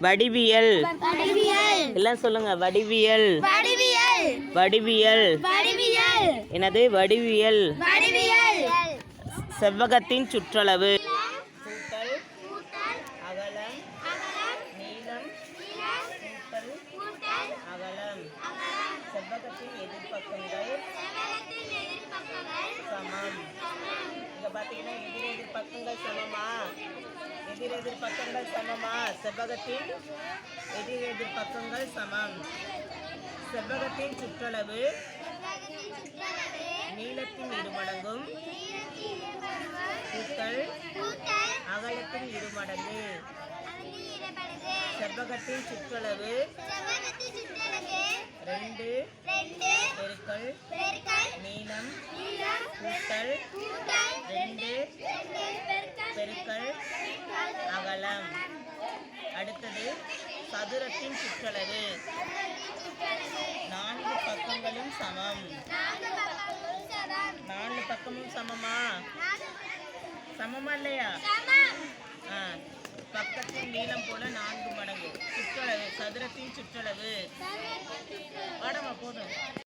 வடிவியல். எல்லாம் சொல்லுங்க வடிவியல். வடிவியல். வடிவியல். வடிவியல். என்னது? வடிவியல். வடிவியல். செவ்வகத்தின் சுற்றளவு. செவ்வகத்தின் எதிர்ப்பக்கங்கள். சமம். இங்க பாத்தீங்கன்னா எதிர் எதிர் பக்கங்கள் சமமா? எதிர் எதிர் பக்கங்கள் சமமா? செவ்வகத்தின் எதிர் எதிர் பக்கங்கள் சமம். செவ்வகத்தின் சுற்றளவு நீளத்தின் இருமடங்கும். கூட்டல் அகலத்தின் இருமடங்கு. செவ்வகத்தின் சுற்றளவு ரெண்டு. பெருக்கள் நீளம். கூட்டல் ரெண்டு. பெருக்கள் அகலம். அடுத்தது சதுரத்தின் சுற்றளவு. நான்கு பக்கங்களும் சமம். நான்கு பக்கமும் சமமா? சமமா இல்லையா? ஆ பக்கத்தின் நீளம் போல நான்கு மடங்கு. சுற்றளவு சதுரத்தின் சுற்றளவு.